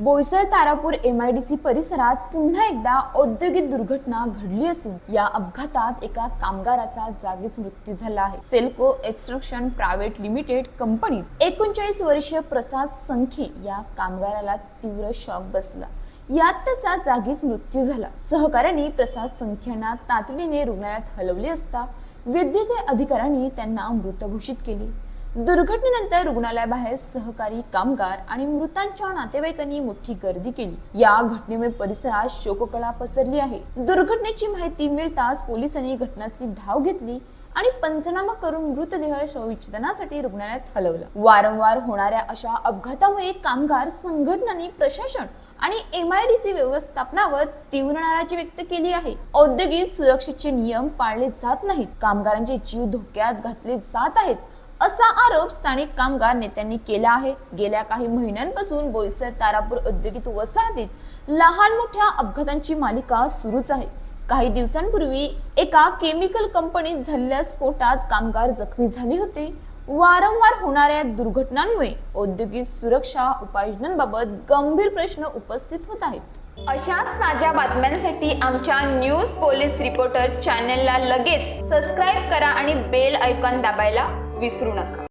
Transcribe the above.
Boisar Tarapur M I D C परिसरात पुन्हा एकदा औद्योगिक दुर्घटना घडली असून या अपघातात एका कामगाराचा जागीच मृत्यू झाला आहे. सेल्को एक्स्ट्रक्शन प्रायव्हेट लिमिटेड कंपनीत एकोणचाळीस वर्षीय प्रसाद संखे या कामगाराला तीव्र शॉक बसला. यात त्याचा जागीच मृत्यू झाला. सहकाऱ्यांनी प्रसाद संख्यांना तातडीने रुग्णालयात हलवले असता वैद्यकीय अधिकाऱ्यांनी त्यांना मृत घोषित केले. दुर्घटनेनंतर रुग्णालयाबाहेर सहकारी कामगार आणि मृतांच्या नातेवाईकांनी मोठी गर्दी केली. या घटनेमुळे परिसरात शोककळा पसरली आहे. दुर्घटनेची माहिती मिळताच पोलिसांनी घटनाची धाव घेतली आणि पंचनामा करून मृतदेह शवविच्छेदनासाठी रुग्णालयात हलवलं. वारंवार होणाऱ्या अशा अपघातामुळे कामगार संघटनांनी प्रशासन आणि एमआयडीसी व्यवस्थापनावर तीव्र नाराजी व्यक्त केली आहे. औद्योगिक सुरक्षेचे नियम पाळले जात नाहीत. कामगारांचे जीव धोक्यात घातले जात आहेत. असा आरोप स्थानिक कामगार नेत्यांनी केला आहे. गेल्या काही महिन्यांपासून बोईसर तारापूर औद्योगिक वसाहतीत लहान मोठ्या अपघातांची मालिका सुरूच आहे. काही दिवसांपूर्वी एका केमिकल कंपनीत झालेल्या स्फोटात कामगार जखमी झाले होते. वारंवार होणाऱ्या दुर्घटनांमुळे औद्योगिक सुरक्षा उपाययोजनांबाबत गंभीर प्रश्न उपस्थित होत आहेत. अशाच ताज्या बातम्यांसाठी आमच्या न्यूज पोलीस रिपोर्टर चॅनलला लगेच सबस्क्राईब करा आणि बेल ऐकॉन दाबायला विसरू नका.